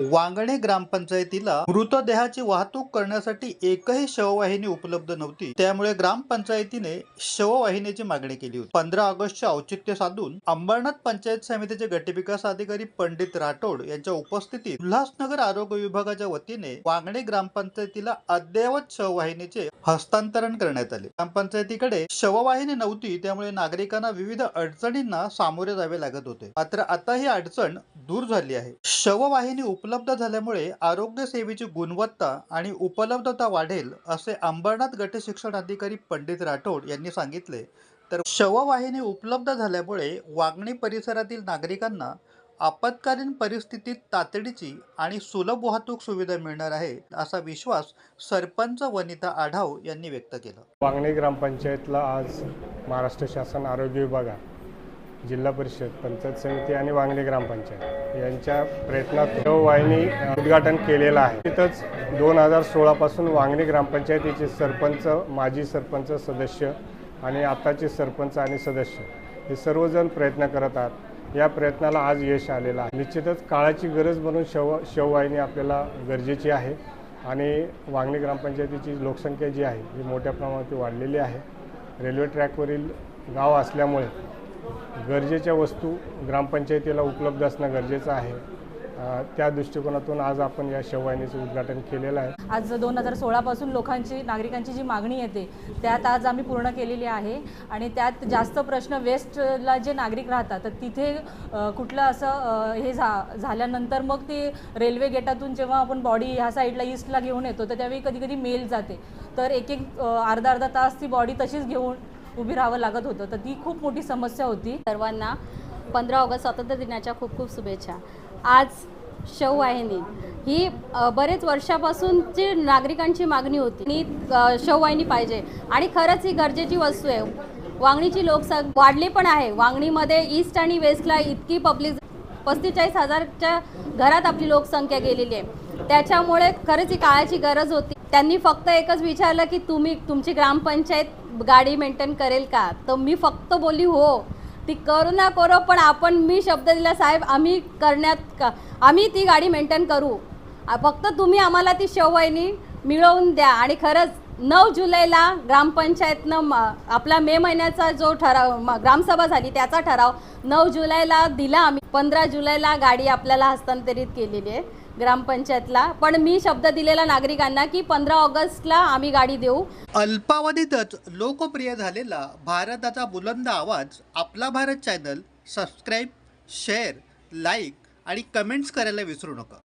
वांगणे ग्रामपंचायतीला मृतदेहाची वाहतूक करण्यासाठी एकही शववाहिनी उपलब्ध नव्हती. त्यामुळे ग्रामपंचायतीने शववाहिनीची मागणी केली होती. पंधरा ऑगस्टचे औचित्य साधून अंबरनाथ पंचायत समितीचे गटविकास अधिकारी पंडित राठोड यांच्या उपस्थितीत उल्हासनगर आरोग्य विभागाच्या वतीने वांगणे ग्रामपंचायतीला अद्ययावत शववाहिनीचे हस्तांतरण करण्यात आले. ग्रामपंचायतीकडे शववाहिनी नव्हती त्यामुळे नागरिकांना विविध अडचणींना सामोरे जावे लागत होते. मात्र आता ही अडचण दूर झाली आहे. शववाहिनी उपलब्ध झाल्यामुळे आरोग्य सेवेची गुणवत्ता आणि उपलब्धता वाढेल असे अंबरनाथ गट शिक्षण अधिकारी पंडित राठोड यांनी सांगितले. तर शववाहिनी उपलब्ध झाल्यामुळे वागणी परिसरातील नागरिकांना आपत्कालीन परिस्थितीत तातडीची आणि सुलभ वाहतूक सुविधा मिळणार आहे असा विश्वास सरपंच वनिता आढाव यांनी व्यक्त केला. वांगणी ग्रामपंचायतला आज महाराष्ट्र शासन आरोग्य विभागात जिल्हा परिषद पंचायत समिती आणि वांगणी ग्रामपंचायत यांच्या प्रयत्नात वाहिनी उद्घाटन केलेलं आहे. तिथंच दोन हजार सोळापासून वांगणी ग्रामपंचायतीचे सरपंच माजी सरपंच सदस्य आणि आताचे सरपंच आणि सदस्य हे सर्वजण प्रयत्न करत आहेत. या प्रयत्नाला आज यश आलेलं आहे. निश्चितच काळाची गरज म्हणून शव शववाहिनी आपल्याला गरजेची आहे आणि वांगणी ग्रामपंचायतीची लोकसंख्या जी आहे ही मोठ्या प्रमाणात वाढलेली आहे. रेल्वे ट्रॅकवरील गाव असल्यामुळे गरजेच्या वस्तू ग्रामपंचायतीला उपलब्ध असणं गरजेचं आहे. त्या दृष्टिकोनातून आज आपण या शववाहिनीचं उद्घाटन केलेलं आहे. आज दोन हजार सोळापासून लोकांची नागरिकांची जी मागणी येते त्यात आज आम्ही पूर्ण केलेली आहे. आणि त्यात जास्त प्रश्न वेस्टला जे नागरिक राहतात तर तिथे कुठलं असं हे झा झाल्यानंतर मग ते रेल्वे गेटातून जेव्हा आपण बॉडी ह्या साईडला ईस्टला घेऊन येतो तर त्यावेळी कधी कधी मेल जाते. तर एक एक अर्धा अर्धा तास ती बॉडी तशीच घेऊन उभी राहावं लागत होतं. तर ती खूप मोठी समस्या होती. सर्वांना पंधरा ऑगस्ट स्वातंत्र्य दिनाच्या खूप खूप शुभेच्छा. आज शववाहिनी ही बरेच वर्षापासूनची नागरिकांची मागणी होती आणि शववाहिनी पाहिजे. आणि खरंच ही गरजेची वस्तू आहे. वांगणीची लोकसंख्या वाढली पण आहे. वांगणीमध्ये ईस्ट आणि वेस्टला इतकी पब्लिक पस्तीचाळीस हजारच्या घरात आपली लोकसंख्या गेलेली आहे. त्याच्यामुळे खरंच ही काळाची गरज होती. त्यांनी फक्त एकच विचारलं की तुम्ही तुमची ग्रामपंचायत गाडी मेंटेन करेल का? तर मी फक्त बोलली हो ती करू ना करो पण आपण मी शब्द दिला साहेब आम्ही करण्यात का आम्ही ती गाडी मेंटेन करू. फक्त तुम्ही आम्हाला ती शववाहिनी मिळवून द्या आणि खरंच नऊ जुलैला ग्रामपंचायतनं आपला मे महिन्याचा जो ठराव म- ग्रामसभा झाली त्याचा ठराव नऊ जुलैला दिला आम्ही. पंधरा जुलैला गाडी आपल्याला हस्तांतरित केलेली आहे ग्रामपंचायतला. पण मी शब्द दिलेला नागरिकांना की पंधरा ऑगस्टला आम्ही गाडी देऊ. अल्पावधीतच लोकप्रिय झालेला भारताचा बुलंद आवाज आपला Bharat channel subscribe share like आणि कमेंट्स करायला विसरू नका.